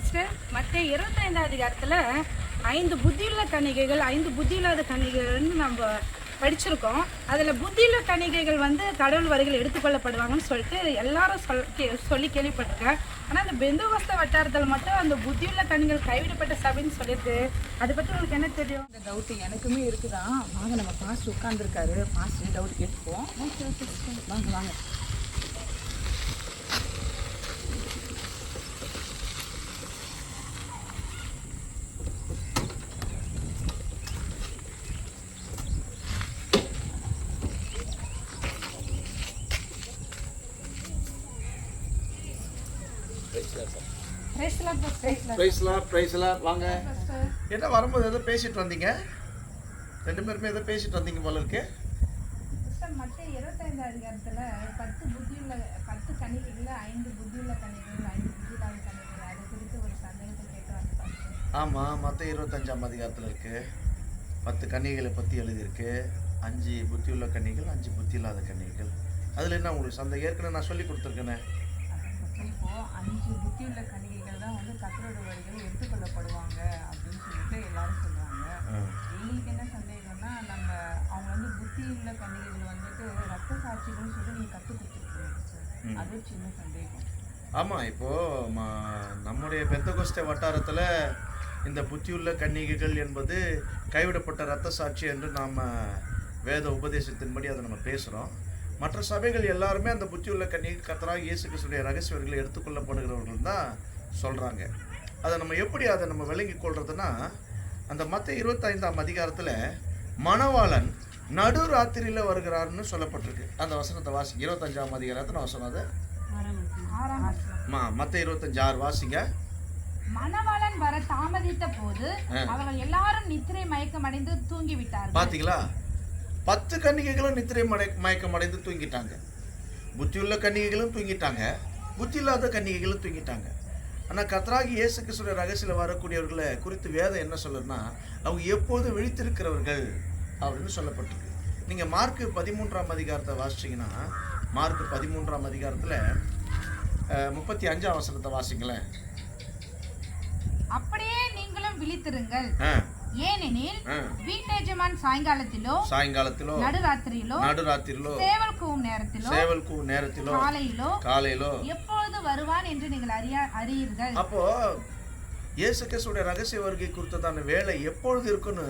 Sister மற்ற இருபத்தைந்தாம் அதிகாரத்தில் ஐந்து புத்தியுள்ள கன்னிகைகள் ஐந்து புத்தியில்லாத கன்னிகைகள்னு நம்ம படிச்சிருக்கோம். அதில் புத்தியுள்ள கன்னிகைகள் வந்து கடவுள் வரிகள் எடுத்துக்கொள்ளப்படுவாங்கன்னு சொல்லிட்டு எல்லாரும் சொல் கே- சொல்லி கேள்விப்பட்டிருக்கேன். ஆனால் அந்த பெந்துவஸ்த வட்டாரத்தில் மட்டும் அந்த புத்தியுள்ள கன்னிகள் கைவிடப்பட்ட சபைன்னு சொல்லியிருக்கு அதை பற்றி உங்களுக்கு என்ன தெரியும்? இந்த டவுட்டு எனக்குமே இருக்குதான். வாங்க நம்ம பாஸ்ட் உட்காந்துருக்காரு பாஸ்ட் டவுட் கேட்போம் வாங்க வாங்க. ப்ரைஸ்லாம் ப்ரைஸ்லாம் வாங்க. என்ன வரும்போது எதோ பேசிட்டு வந்தீங்க? ரெண்டு பேருமே எதோ பேசிட்டு வந்தீங்க போல இருக்கு. மற்ற அதிகாரத்தில் பத்து புத்தியுள்ள பத்து ஐந்து புத்தியுள்ள கன்னிகைகள் ஐந்து புத்தியில்லாத கன்னிகைகள் அது குறித்து ஒரு சந்தேகத்தை கேட்குறாங்க ஆமாம் மற்ற இருபத்தஞ்சாம் அதிகாரத்தில் இருக்கு. பத்து கன்னிகளை பற்றி எழுதியிருக்கு. அஞ்சு புத்தி உள்ள கன்னிகள் அஞ்சு புத்தி இல்லாத கன்னிகள் அதில் என்ன உங்களுக்கு சந்தை ஏற்கனவே நான் சொல்லி கொடுத்துருக்கேனே. அஞ்சு புத்தியுள்ள கணிகைகள் தான் கத்தரோட வரிகள் எடுத்துக்கொள்ளப்படுவாங்க அப்படின்னு சொல்லிட்டு எல்லாரும் சொல்றாங்க. எங்களுக்கு என்ன சந்தேகம்னா நம்ம அவங்க வந்து புத்தி உள்ள கணிகைகள் வந்துட்டு ரத்த சாட்சிகள்னு சொல்லி நீங்க கத்து கொடுத்துருக்கீங்க அது சின்ன சந்தேகம். ஆமாம் இப்போது நம்முடைய பெந்தகோஸ்தே வட்டாரத்தில் இந்த புத்தியுள்ள கன்னிகைகள் என்பது கைவிடப்பட்ட இரத்த சாட்சி என்று நாம் வேத உபதேசத்தின்படி அதை நம்ம பேசுகிறோம் மற்ற சபைகள் எல்லாருமே அந்த புத்தியுள்ள கன்னிகை கத்தராக இயேசு கிறிஸ்துடைய ரகசியங்களை எடுத்துக்கொள்ளப்படுகிறவர்கள் தான் சொல்கிறாங்க அதை நம்ம எப்படி அதை நம்ம விளங்கி கொள்றதுன்னா அந்த மற்ற இருபத்தைந்தாம் அதிகாரத்தில் மணவாளன் நடு ராத்திரியில் வருகிறார்னு சொல்லப்பட்டிருக்கு. அந்த வசனத்தை வாசி இருபத்தஞ்சாம் அதிகாரத்தை நான் சொன்னதை. மற்ற இருபத்தஞ்சாறு வாசிங்க. மணவாளன் வர தாமதித்த போது அவர்கள் எல்லாரும் நித்திரை மயக்கம் அடைந்து தூங்கி விட்டார்கள் பாத்தீங்களா? பத்து கன்னிகைகளும் நித்திரை மயக்கம் அடைந்து தூங்கிட்டாங்க. புத்தியுள்ள கன்னிகைகளும் தூங்கிட்டாங்க. புத்தி இல்லாத கன்னிகைகளும் தூங்கிட்டாங்க. ஆனால் கத்ராகி இயேசு கிறிஸ்துடைய ரகசியில் வரக்கூடியவர்களை குறித்து வேதம் என்ன சொல்லுன்னா அவங்க எப்போதும் விழித்திருக்கிறவர்கள் அப்படின்னு சொல்லப்பட்டிருக்கு. நீங்கள் மார்க்கு பதிமூன்றாம் அதிகாரத்தை வாசிச்சீங்கன்னா மார்க் பதிமூன்றாம் அதிகாரத்தில் முப்பத்தி அஞ்சாம் வசனத்தை வாசிங்களேன். அப்படியே நீங்களும் விழித்திருங்கள். ஏனெனில் வீட்டெஜமான் சாயங்காலத்திலோ சாயங்காலத்திலோ நடுராத்திரியிலோ நடுராத்திரிலோ சேவல் கூவும் நேரத்திலோ சேவல் கூ நேரத்திலோ காலையிலோ காலையிலோ. எப்பொழுது வருவான் என்று நீங்கள் அறியா அறியீர்கள்? அப்போ இயேசு கிறிஸ்துடைய ரகசிய வருகை குறித்ததான வேலை எப்பொழுது இருக்குன்னு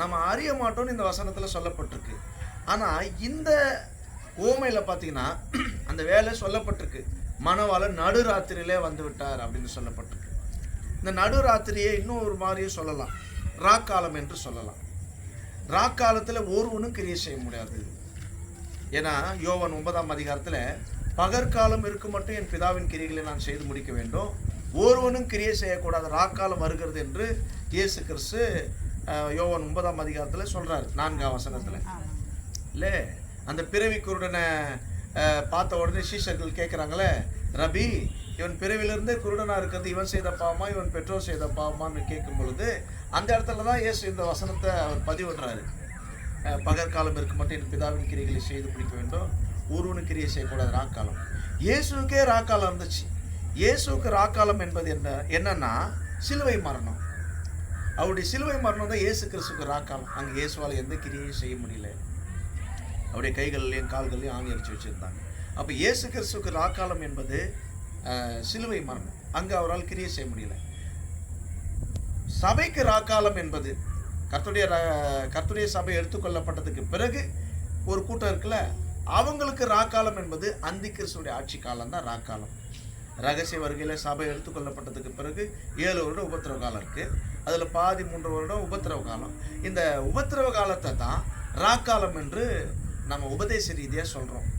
நம்ம அறிய மாட்டோம்னு இந்த வசனத்தில் சொல்லப்பட்டிருக்கு. ஆனால் இந்த ஓமையில் பார்த்தீங்கன்னா அந்த வேலை சொல்லப்பட்டிருக்கு. மணவாளன் நடுராத்திரியிலே வந்து விட்டார் அப்படின்னு சொல்லப்பட்டிருக்கு. இந்த நடுராத்திரியை இன்னும் ஒரு மாதிரியே சொல்லலாம். ராக்காலம் என்று சொல்லலாம். ராக்காலத்தில் ஒருவனும் கிரியை செய்ய முடியாது. ஏன்னா யோவான் ஒன்பதாம் அதிகாரத்தில் பகற்காலம் இருக்கும் மட்டும் என் பிதாவின் கிரியைகளை நான் செய்து முடிக்க வேண்டும். ஒருவனும் கிரியை செய்யக்கூடாது. ராக்காலம் வருகிறது என்று இயேசு கிறிஸ்து யோவான் ஒன்பதாம் அதிகாரத்தில் சொல்றாரு நான்காம் வசனத்தில். இல்லை அந்த பிறவி குருடனை பார்த்த உடனே சீஷர்கள் கேட்குறாங்களே ரபி இவன் பிறவிலிருந்தே குருடனாக இருக்கிறது இவன் செய்த பாவமா இவன் பெற்றோர் செய்த பாவமான்னு கேட்கும் பொழுது அந்த இடத்துல தான் இயேசு இந்த வசனத்தை அவர் பதிவிடுறாரு. பகற்காலம் இருக்க மட்டும் என் பிதாவின் கிரிகளை செய்து பிடிக்க வேண்டும். ஒருவனு கிரியை செய்யக்கூடாது ராக்காலம். இயேசுக்கே ராக்காலம் இருந்துச்சு. இயேசுவுக்கு ராக்காலம் என்பது என்ன என்னன்னா சிலுவை மரணம். அவருடைய சிலுவை மரணம் தான் இயேசு கிறிஸ்துக்கு ராக்காலம். அங்கே இயேசுவால் எந்த கிரியையும் செய்ய முடியல. அவருடைய கைகள்லையும் கால்கள்லையும் ஆணி அடிச்சு வச்சுருந்தாங்க. அப்போ இயேசு கிறிஸ்துக்கு ராக்காலம் என்பது சிலுவை மரணம். அங்கே அவரால் கிரியை செய்ய முடியல. சபைக்கு ராக்காலம் என்பது கர்த்துடைய ர- சபை எடுத்துக்கொள்ளப்பட்டதுக்கு பிறகு ஒரு கூட்டம் இருக்குல்ல அவங்களுக்கு ராக்காலம் என்பது அந்தி கிறிஸ்துடைய ஆட்சி காலம் தான் ராக்காலம். ரகசிய வருகையில் சபை எடுத்துக்கொள்ளப்பட்டதுக்கு பிறகு ஏழு வருடம் உபத்திரவ காலம் இருக்குது அதில் பாதி மூன்று வருடம் உபத்திரவ காலம். இந்த உபத்திரவ காலத்தை தான் ராக்காலம் என்று நம்ம உபதேச ரீதியாக சொல்கிறோம்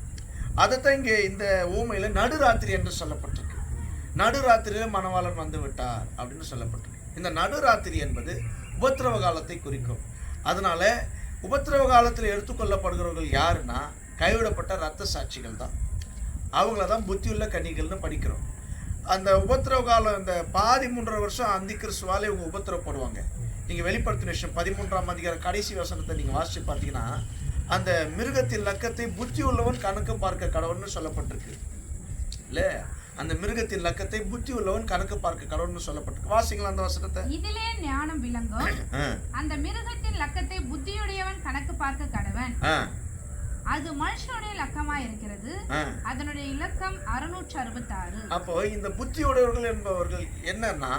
அதைத்தான் இங்கே இந்த ஊமையில் நடுராத்திரி என்று சொல்லப்பட்டிருக்கு. நடுராத்திரியில் மணவாளன் வந்து விட்டார் அப்படின்னு சொல்லப்பட்டிருக்கு. இந்த நடுராத்திரி என்பது உபத்திரவ காலத்தை குறிக்கும். அதனால உபத்திரவ காலத்தில் எடுத்துக்கொள்ளப்படுகிறவர்கள் யாருன்னா கைவிடப்பட்ட ரத்த சாட்சிகள் தான். அவங்கள தான் புத்தியுள்ள கன்னிகள்னு படிக்கிறோம். அந்த உபத்திரவ காலம் இந்த பாதி மூன்றரை வருஷம் அந்தி கிறிஸ்துவாலே இவங்க உபத்திரவப்படுவாங்க. நீங்கள் வெளிப்படுத்தின விஷயம் பதிமூன்றாம் அதிகார கடைசி வசனத்தை நீங்கள் வாசித்து பார்த்தீங்கன்னா அந்த மிருகத்தின் லக்கத்தை புத்தி உள்ளவன் கணக்கு பார்க்க கடவுள்னு சொல்லப்பட்டிருக்கு. இல்லை? அந்த மிருகத்தின் லக்கத்தை புத்தி உள்ளவன் கணக்கு பார்க்க கடவுள்னு சொல்லப்பட்டிருக்கு. வாசிங்களா அந்த வசனத்தை. இதிலே ஞானம் விளங்கும். அந்த மிருகத்தின் லக்கத்தை புத்தியுடையவன் கணக்கு பார்க்க கடவன். அது மனுஷனுடைய லக்கமா இருக்கிறது. அதனுடைய இலக்கம் அறுநூற்று அறுபத்தாறு அப்போ இந்த புத்தியுடையவர்கள் என்பவர்கள் என்னன்னா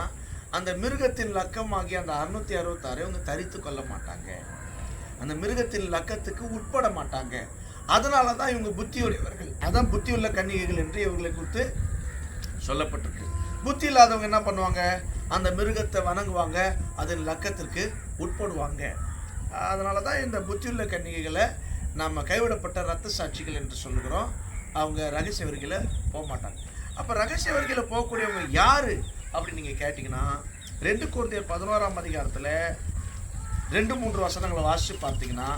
அந்த மிருகத்தின் லக்கம் ஆகிய அந்த அறுநூத்தி அறுபத்தாறை அவங்க தரித்து கொள்ள மாட்டாங்க. அந்த மிருகத்தின் லக்கத்துக்கு உட்பட மாட்டாங்க. அதனால தான் இவங்க புத்தியுடையவர்கள். அதான் புத்தி உள்ள கன்னிகைகள் என்று இவர்களை குறித்து சொல்லப்பட்டிருக்கு. புத்தி இல்லாதவங்க என்ன பண்ணுவாங்க? அந்த மிருகத்தை வணங்குவாங்க அதன் லக்கத்திற்கு உட்படுவாங்க. அதனால தான் இந்த புத்தியுள்ள கன்னிகைகளை நம்ம கைவிடப்பட்ட ரத்த சாட்சிகள் என்று சொல்லுகிறோம். அவங்க ரகசிய வரிகளை போக மாட்டாங்க. அப்போ ரகசிய வரிகளை போகக்கூடியவங்க யாரு? அப்படின்னு நீங்கள் கேட்டிங்கன்னா ரெண்டு குழந்தைய பதினோராம் அதிகாரத்தில் ரெண்டு மூன்று வசனங்களை வாசித்து பார்த்தீங்கன்னா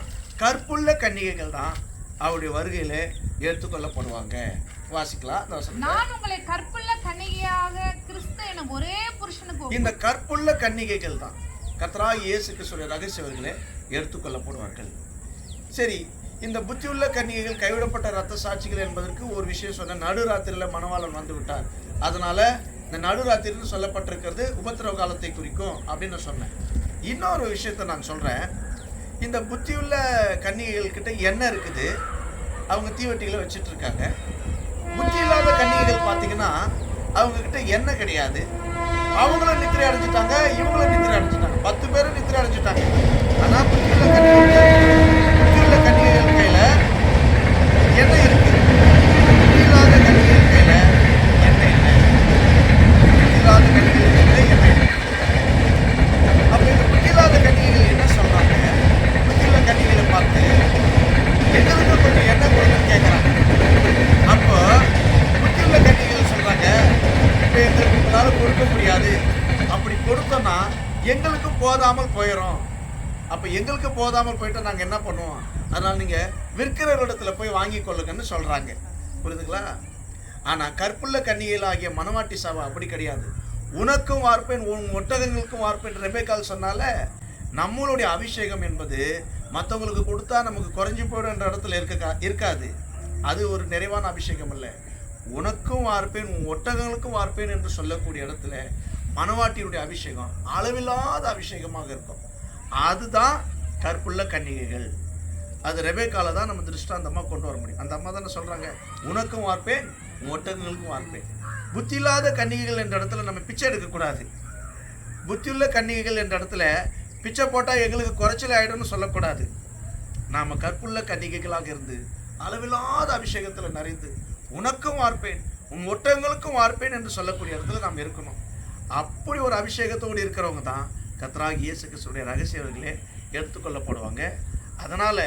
கற்புள்ள கன்னிகைகள் தான் அவருடைய வருகையில் எடுத்துக்கொள்ளப்படுவாங்க. வாசிக்கலாம் அந்த வசனம் நான் உங்களை கற்புள்ள கன்னிகையாக கிறிஸ்து எனும் ஒரே புருஷனுக்கு இந்த கற்புள்ள கன்னிகைகள் தான் கத்ரா இயேசு கிறிஸ்துடைய ரகசியவர்களே எடுத்துக்கொள்ளப்படுவார்கள். சரி இந்த புத்தியுள்ள கன்னிகைகள் கைவிடப்பட்ட ரத்த சாட்சிகள் என்பதற்கு ஒரு விஷயம் சொன்ன நடுராத்திரியில் மணவாளன் வந்து விட்டார். அதனால இந்த நடுராத்திரின்னு சொல்லப்பட்டிருக்கிறது உபத்திரவ காலத்தை குறிக்கும் அப்படின்னு நான் சொன்னேன். இன்னொரு விஷயத்தை நான் சொல்கிறேன் இந்த புத்தியுள்ள கன்னிகைகள்கிட்ட என்ன எண்ணெய் இருக்குது? அவங்க தீவட்டிகளை வச்சிட்டு இருக்காங்க புத்தி இல்லாத கன்னிகைகள் பார்த்தீங்கன்னா அவங்கக்கிட்ட என்ன எண்ணெய் கிடையாது. அவங்களும் நித்திரை அடைஞ்சிட்டாங்க இவங்களும் நித்திரை அடைஞ்சிட்டாங்க. பத்து பேரும் நித்திரை அடைஞ்சிட்டாங்க. ஆனால் புத்தியுள்ள கன்னிகைகள் புத்தியுள்ள கன்னிகைகள் கையில் எண்ணெய் இருக்குது புத்தி இல்லாத கன்னிகைகள் கையில் எண்ணெய் இல்லை? புத்தி இல்லாத கன்னிகைகள் கையில் என்ன இல்லை அப்ப இந்த புத்தி இல்லாத கன்னிகைகள் என்ன சொல்றாங்க புத்தியுள்ள கன்னிகைகளை பார்த்து எங்களுக்கு கொஞ்சம் எண்ணெய் கொடுங்கன்னு கேட்குறாங்க அப்போ புத்தியுள்ள கன்னிகள் சொல்றாங்க இப்போ எங்களுக்கு உங்களால கொடுக்க முடியாது அப்படி கொடுத்தோம்னா எங்களுக்கு போதாமல் போயிடும் அப்போ எங்களுக்கு போதாமல் போயிட்டு நாங்கள் என்ன பண்ணுவோம்? அதனால் நீங்கள் விற்கிறவரிடத்துல போய் வாங்கி கொள்ளுங்கன்னு சொல்கிறாங்க புரியுதுங்களா? ஆனால் கற்புள்ள கன்னிகையில் ஆகிய மணவாட்டி சபை அப்படி கிடையாது. உனக்கும் வார்ப்பேன் உன் ஒட்டகங்களுக்கும் வார்ப்பேன் ரெபேக்கால் சொன்னால நம்மளுடைய அபிஷேகம் என்பது மற்றவங்களுக்கு கொடுத்தா நமக்கு குறைஞ்சி போயிடுன்ற இடத்துல இருக்க இருக்காது. அது ஒரு நிறைவான அபிஷேகம் இல்லை உனக்கும் வார்ப்பேன் உன் ஒட்டகங்களுக்கும் வார்ப்பேன் என்று சொல்லக்கூடிய இடத்துல மணவாட்டியுடைய அபிஷேகம் அளவில்லாத அபிஷேகமாக இருக்கும். அதுதான் கற்புள்ள கன்னிகைகள். அது ரெபேக்கால தான் நம்ம திருஷ்டாந்தமாக கொண்டு வர முடியும். அந்த அம்மா தானே சொல்கிறாங்க உனக்கும் வார்ப்பேன் உன் ஒட்டகங்களுக்கும் வார்ப்பேன். புத்தி இல்லாத கன்னிகைகள் என்ற இடத்துல நம்ம பிச்சை எடுக்கக்கூடாது. புத்தியுள்ள கன்னிகைகள் என்ற இடத்துல பிச்சை போட்டால் எங்களுக்கு குறைச்சல் ஆகிடும்னு சொல்லக்கூடாது. நாம் கற்புள்ள கன்னிகைகளாக இருந்து அளவில்லாத அபிஷேகத்தில் நிறைந்து உனக்கும் வார்ப்பேன் உன் ஒட்டகங்களுக்கும் வார்ப்பேன் என்று சொல்லக்கூடிய இடத்துல நாம் இருக்கணும். அப்படி ஒரு அபிஷேகத்தோடு இருக்கிறவங்க தான் கத்ராகி இயேசு கிறிஸ்துடைய ரகசியவர்களே எடுத்துக்கொள்ளப்படுவாங்க. அதனால்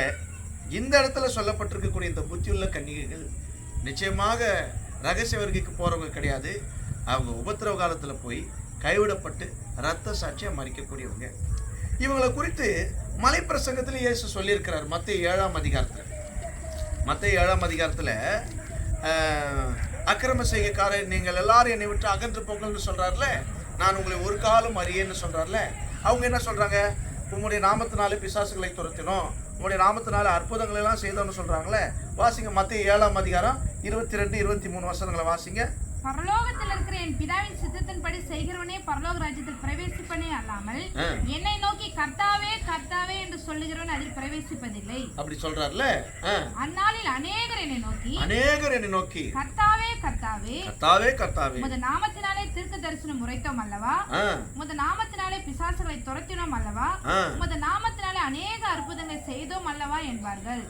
இந்த இடத்துல சொல்லப்பட்டிருக்கக்கூடிய இந்த புத்தியுள்ள கன்னிகைகள் நிச்சயமாக ரகசிய வருகைக்கு போகிறவங்க கிடையாது. அவங்க உபத்திரவ காலத்தில் போய் கைவிடப்பட்டு ரத்த சாட்சியை மறிக்கக்கூடியவங்க இவங்களை குறித்து மலை பிரசங்கத்தில் இயேசு சொல்லியிருக்கிறார். மற்ற ஏழாம் அதிகாரத்தில். மற்ற ஏழாம் அதிகாரத்தில் அக்கிரம செய்கைக்காரர் நீங்கள் எல்லாரும் என்னை விட்டு அகன்று போங்கள்னு சொல்கிறார்ல நான் உங்களை ஒரு காலம் அறியேன்னு சொல்கிறார்ல அவங்க என்ன சொல்கிறாங்க உங்களுடைய நாமத்தினாலே பிசாசுகளை துரத்தினோம். உங்களுடைய நாமத்தினால அற்புதங்களை எல்லாம் செய்தோம்னு சொல்கிறாங்களே வாசிங்க மத்திய ஏழாம் அதிகாரம் இருபத்தி ரெண்டு இருபத்தி மூணு வசனங்களை வாசிங்க. பரலோகத்தில் இருக்கிற என் பிதாவின் சித்தத்தின்படி செய்கிறவனே பரலோக ராஜ்யத்தில் பிரவேசிப்பனே அல்லாமல். என்னை நோக்கி கர்த்தாவே கர்த்தாவே என்று சொல்லுகிறவன் அதில் பிரவேசிப்பதில்லை. அப்படி சொல்கிறார்ல அந்நாளில் அநேகர் என்னை நோக்கி அநேகர் என்னை நோக்கி. கர்த்தாவே கர்த்தாவே கர்த்தாவே கர்த்தாவே. உமது நாமத்தினாலே தீர்க்க தரிசனம் உரைத்தோம் அல்லவா? ஆ. உமது நாமத்தினாலே பிசாசுகளை துரத்தினோம் அல்லவா? ஆ. உமது நாமத்தினாலே அநேக அற்புதங்களை செய்தோம் அல்லவா என்பார்கள்.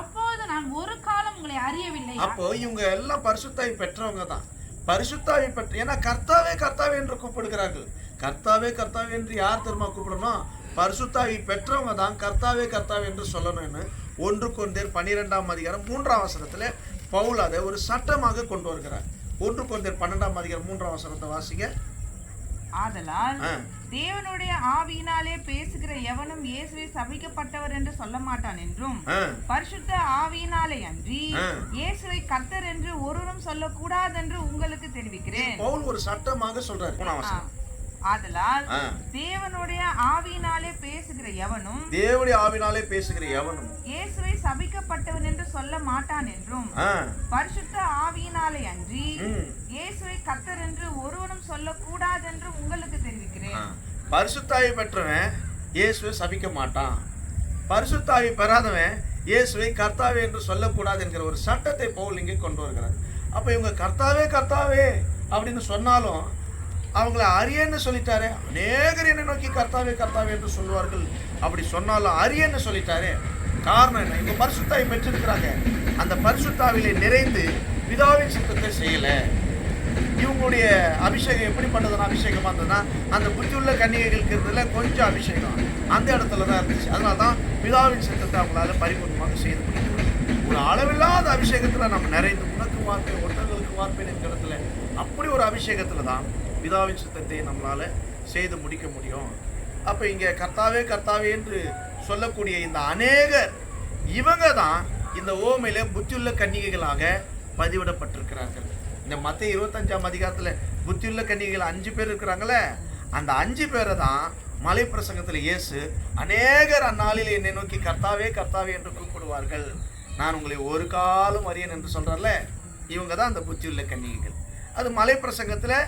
அப்போது நான் ஒரு காலம் உங்களை அறியவில்லை. அப்போ இவங்க எல்லாம் பரிசுத்தாவி பெற்றவங்க தான். பரிசுத்தாவி பெற்ற ஏன்னா கர்த்தாவே கர்த்தாவே என்று கூப்பிடுகிறார்கள். கர்த்தாவே கர்த்தாவே என்று யார் தெரியுமா கூப்பிடணும் பரிசுத்தாவி பெற்றவங்க தான் கர்த்தாவே கர்த்தாவே என்று சொல்லணும்னு ஒன்று கொண்டேர் பன்னிரெண்டாம் அதிகாரம் மூன்றாம் வசனத்துல பவுல் அதை ஒரு சட்டமாக கொண்டு வருகிறார். ஒன்று கொண்டேர் பன்னெண்டாம் அதிகாரம் மூன்றாம் வசனத்தை வாசிங்க. ஆதலால். தேவனுடைய ஆவியினாலே பேசுகிற எவனும் இயேசுவை சபிக்கப்பட்டவர் என்று சொல்ல மாட்டான் என்றும் பரிசுத்த ஆவியினாலே அன்றி. இயேசுவை கர்த்தர் என்று ஒருவரும் சொல்லக்கூடாதென்று உங்களுக்கு தெரிவிக்கிறேன் பவுல் ஒரு சட்டமாக சொல்றாரு ஆதலால். தேவனுடைய ஆவியினாலே பேசுகிற எவனும் தேவனுடைய ஆவினாலே பேசுகிற எவனும் இயேசுவை சபிக்கப்பட்டவன் என்று சொல்ல மாட்டான் என்றும் பரிசுத்த ஆவியினாலே அன்றி இயேசுவை கர்த்தர் என்று ஒருவனும் சொல்லக்கூடாதென்று உங்களுக்கு தெரிவிக்கிறேன். பரிசுத்தாவி பெற்றவன் இயேசுவை சபிக்க மாட்டான். பரிசுத்தாவி பெறாதவன் இயேசுவை கர்த்தாவே என்று சொல்லக்கூடாது என்கிற ஒரு சட்டத்தை பவுல் இங்கே கொண்டு வருகிறார். அப்போ இவங்க கர்த்தாவே கர்த்தாவே அப்படின்னு சொன்னாலும் அவங்கள அரியன்னு சொல்லிட்டாரே. அநேகர் என்னை நோக்கி கர்த்தாவே கர்த்தாவே என்று சொல்வார்கள் அப்படி சொன்னாலும் அரியன்னு சொல்லிட்டாரே. காரணம் என்ன? இப்போ பரிசுத்தாவி பெற்றிருக்கிறாங்க. அந்த பரிசுத்தாவிலே நிறைந்து பிதாவின் சித்தத்தை செய்யலை. இவங்களுடைய அபிஷேகம் எப்படிப்பட்டதான அபிஷேகமா இருந்ததுன்னா அந்த புத்தியுள்ள கன்னிகைகளுக்கு இருந்ததுல கொஞ்சம் அபிஷேகம். அந்த இடத்துல தான் இருந்துச்சு. அதனால தான் பிதாவின் சித்தத்தை அவங்களால பரிபூர்ணமாக செய்து முடியும் ஒரு அளவில்லாத அபிஷேகத்துல நம்ம நிறைந்து உனக்கு வார்ப்பேன் ஒட்டங்களுக்கு வார்ப்பேன் இருக்கிற இடத்துல அப்படி ஒரு அபிஷேகத்தில் தான் பிதாவின் சித்தத்தை நம்மளால செய்து முடிக்க முடியும். அப்போ இங்கே கர்த்தாவே கர்த்தாவே என்று சொல்லக்கூடிய இந்த அநேகர் இவங்க தான் இந்த ஓமையில புத்தியுள்ள கன்னிகைகளாக பதிவிடப்பட்டிருக்கிறார்கள். இந்த மற்ற இருபத்தஞ்சாம் அதிகாரத்தில் புத்தியுள்ள கன்னிகைகள் அஞ்சு பேர் இருக்கிறாங்களே அந்த அஞ்சு பேரை தான் மலை பிரசங்கத்தில் இயேசு அநேகர் அந்நாளில் என்னை நோக்கி கர்த்தாவே கர்த்தாவே என்று கூப்பிடுவார்கள். நான் உங்களை ஒரு காலம் அறியன் என்று சொல்கிறார்ல இவங்க தான் அந்த புத்தியுள்ள கன்னிகைகள். அது மலை பிரசங்கத்தில்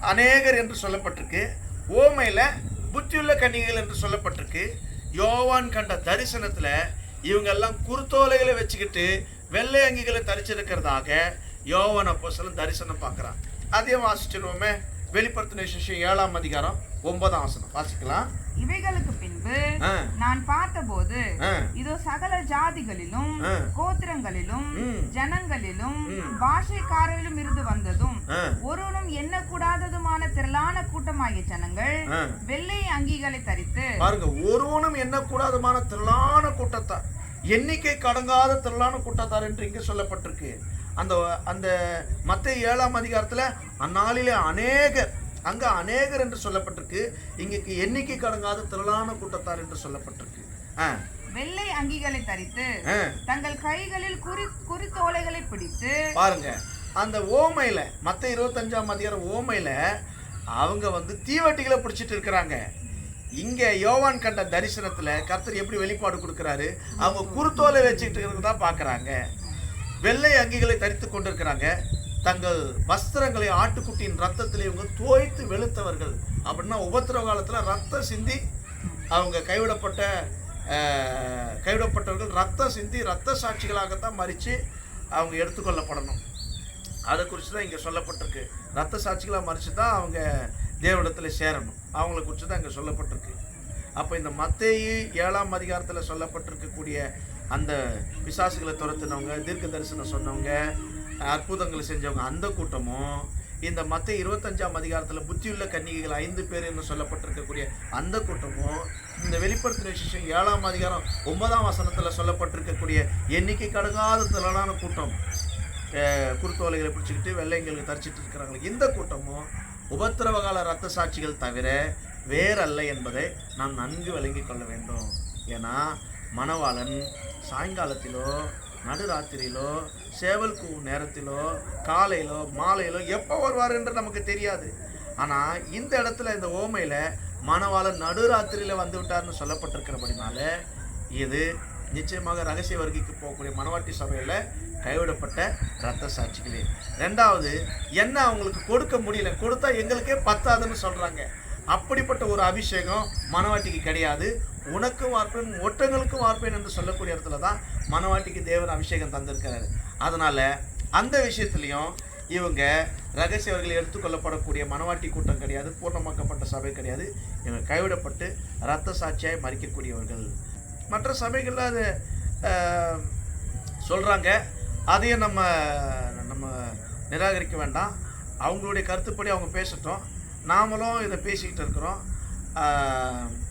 அநேகர் என்று சொல்லப்பட்டிருக்கு. ஓமையில் புத்தியுள்ள கன்னிகைகள் என்று சொல்லப்பட்டிருக்கு. யோவான் கண்ட தரிசனத்தில் இவங்கெல்லாம் குருத்தோலைகளை வச்சுக்கிட்டு வெள்ளை அங்கிகளை தரிச்சிருக்கிறதாக யோவான் அப்போஸ்தலன் தரிசனம் பார்க்கறான். அதையும் வாசிச்சிருவோமே வெளிப்படுத்தின விசேஷம் ஏழாம் அதிகாரம் ஒன்பதாம் வசனம். வாசிக்கலாம். இவைகளுக்கு பின்பு. நான் பார்த்தபோது. இதோ சகல ஜாதிகளிலும். கோத்திரங்களிலும். ஜனங்களிலும். பாஷைக்காரரிலும் இருந்து வந்ததும். ஒருவனும் எண்ணக்கூடாததுமான திரளான கூட்டமாகிய ஜனங்கள். வெள்ளை அங்கிகளை தரித்து பாருங்க ஒருவனும் எண்ணக்கூடாதமான திரளான கூட்டத்தார் எண்ணிக்கை கடங்காத திரளான கூட்டத்தார் என்று இங்கே சொல்லப்பட்டிருக்கு அந்த அந்த மத்த ஏழாம் அதிகாரத்துல அந்நாளிலே அநேகர் அங்க அநேகர் என்று சொல்லப்பட்டிருக்கு. இங்க எண்ணிக்கை கடங்காத திரளான கூட்டத்தார் என்று சொல்லப்பட்டிருக்கு. ஆ. வெள்ளை அங்கிகளை தரித்து தங்கள் கைகளில் குறி குறித்தோலைகளை பிடித்து பாருங்க. அந்த ஓமையில மத்த இருபத்தஞ்சாம் அதிகாரம் ஓமையில அவங்க வந்து தீவட்டிகளை பிடிச்சிட்டு இருக்கிறாங்க. இங்க யோவான் கண்ட தரிசனத்துல கர்த்தர் எப்படி வெளிப்பாடு கொடுக்கறாரு? அவங்க குருத்தோலை வச்சுக்கிட்டு இருக்கிறதா பாக்குறாங்க வெள்ளை அங்கிகளை தரித்து கொண்டிருக்கிறாங்க. தங்கள் வஸ்திரங்களை ஆட்டுக்குட்டியின் ரத்தத்தில் இவங்க தோய்த்து வெளுத்தவர்கள். அப்படின்னா உபத்திரவ காலத்தில் ரத்தம் சிந்தி அவங்க கைவிடப்பட்ட கைவிடப்பட்டவர்கள் ரத்தம் சிந்தி ரத்த சாட்சிகளாகத்தான் மறித்து அவங்க எடுத்துக்கொள்ளப்படணும். அதை குறித்து தான் இங்கே சொல்லப்பட்டிருக்கு. ரத்த சாட்சிகளாக மறித்து தான் அவங்க தேவனிடத்தில் சேரணும். அவங்கள குறித்து தான் இங்கே சொல்லப்பட்டிருக்கு. அப்போ இந்த மத்தேயு ஏழாம் அதிகாரத்தில் சொல்லப்பட்டிருக்கக்கூடிய அந்த பிசாசுகளை துரத்துனவங்க தீர்க்க தரிசனம் சொன்னவங்க அற்புதங்களை செஞ்சவங்க அந்த கூட்டமும் இந்த மற்ற இருபத்தஞ்சாம் அதிகாரத்தில் புத்தியுள்ள கன்னிகைகள் ஐந்து பேர் என்று சொல்லப்பட்டிருக்கக்கூடிய அந்த கூட்டமும் இந்த வெளிப்படுத்தின விசேஷம் ஏழாம் அதிகாரம் ஒன்பதாம் வசனத்தில் சொல்லப்பட்டிருக்கக்கூடிய எண்ணிக்கை கடங்காத திரளான கூட்டம். குருத்தோலைகளை பிடிச்சிக்கிட்டு வெள்ளைங்களுக்கு தரிச்சிட்டு இருக்கிறாங்க. இந்த கூட்டமும் உபத்திரவகால ரத்த சாட்சிகள் தவிர வேறல்ல என்பதை நாம் நன்கு விளங்கிக் கொள்ள வேண்டும். ஏன்னா மணவாளன் சாயங்காலத்திலோ நடுராத்திரியிலோ சேவல் கூவும் நேரத்திலோ காலையிலோ மாலையிலோ எப்போ வருவார் என்று நமக்கு தெரியாது. ஆனால் இந்த இடத்துல இந்த ஓமையில் மணவாளன் நடுராத்திரியில் வந்து விட்டார்னு சொல்லப்பட்டிருக்கிறபடினால இது நிச்சயமாக ரகசிய வருகைக்கு போகக்கூடிய மணவாட்டி சபையில் கைவிடப்பட்ட ரத்த சாட்சிகளே. ரெண்டாவது என்ன அவங்களுக்கு கொடுக்க முடியல? கொடுத்தா எங்களுக்கே பத்தாதுன்னு சொல்கிறாங்க அப்படிப்பட்ட ஒரு அபிஷேகம் மணவாட்டிக்கு கிடையாது. உனக்கும் வார்ப்பேன் ஒற்றங்களுக்கும் வார்ப்பேன் என்று சொல்லக்கூடிய இடத்துல தான் மணவாட்டிக்கு தேவன் அபிஷேகம் தந்திருக்கிறாரு. அதனால் அந்த விஷயத்துலையும் இவங்க ரகசியவர்கள் எடுத்துக்கொள்ளப்படக்கூடிய மணவாட்டி கூட்டம் கிடையாது பூர்ணமாக்கப்பட்ட சபை கிடையாது. இவங்க கைவிடப்பட்டு இரத்த சாட்சியாய் மறிக்கக்கூடியவர்கள். மற்ற சபைகளில் அது சொல்கிறாங்க அதையும் நம்ம நம்ம நிராகரிக்க வேண்டாம். அவங்களுடைய கருத்துப்படி அவங்க பேசட்டும். நாமளும் இதை பேசிக்கிட்டு இருக்கிறோம்.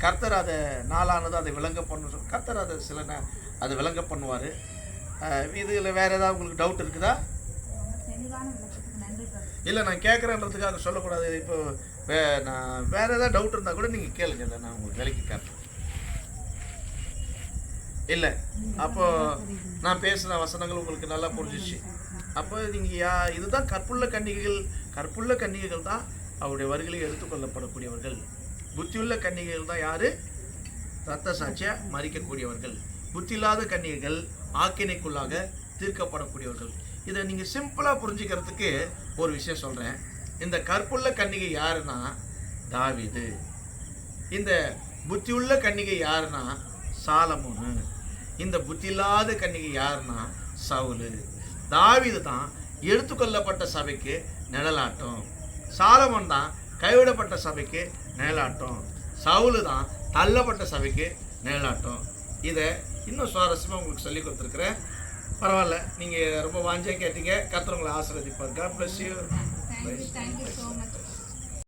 கர்த்தர் அதை நாளானது அதை விளங்க பண்ண கர்த்தர் அதை சில நே அதை விளங்க பண்ணுவார். இதில் வேறு ஏதாவது உங்களுக்கு டவுட் இருக்குதா? இல்லை நான் கேட்குறேன்றதுக்காக சொல்லக்கூடாது. இப்போ வே நான் வேறு ஏதாவது டவுட் இருந்தால் கூட நீங்கள் கேளுங்க. இல்லை நான் உங்களுக்கு விலைக்கு காட்டுறேன். இல்லை அப்போது நான் பேசின வசனங்கள் உங்களுக்கு நல்லா புரிஞ்சிச்சு அப்போ நீங்கள் யா இதுதான் கற்புள்ள கன்னிகைகள் கற்புள்ள கன்னிகைகள் தான் அவருடைய வருகையில் எடுத்துக்கொள்ளப்படக்கூடியவர்கள் புத்தியுள்ள கன்னிகைகள் தான் யாரு? ரத்த சாட்சியாக மறிக்கக்கூடியவர்கள். புத்தி இல்லாத கன்னிகைகள் ஆக்கினைக்குள்ளாக தீர்க்கப்படக்கூடியவர்கள். இதை நீங்கள் சிம்பிளாக புரிஞ்சுக்கிறதுக்கு ஒரு விஷயம் சொல்கிறேன் இந்த கற்புள்ள கன்னிகை யாருன்னா? தாவிது. இந்த புத்தியுள்ள கன்னிகை யாருன்னா? சாலமோனு. இந்த புத்தி இல்லாத கன்னிகை யாருன்னா? சவுலு. தாவிது தான் எடுத்துக்கொள்ளப்பட்ட சபைக்கு நிழலாட்டம். சாலமன் தான் கைவிடப்பட்ட சபைக்கு நிழலாட்டம் சவுலு தான் தள்ளப்பட்ட சபைக்கு நிழலாட்டம் இதை இன்னும் சுவாரஸ்யமாக உங்களுக்கு சொல்லி கொடுத்துருக்குறேன். பரவாயில்ல நீங்கள் ரொம்ப வாஞ்சியாக கேட்டீங்க. கர்த்தர் உங்களை ஆசீர்வதிப்பார் God bless you.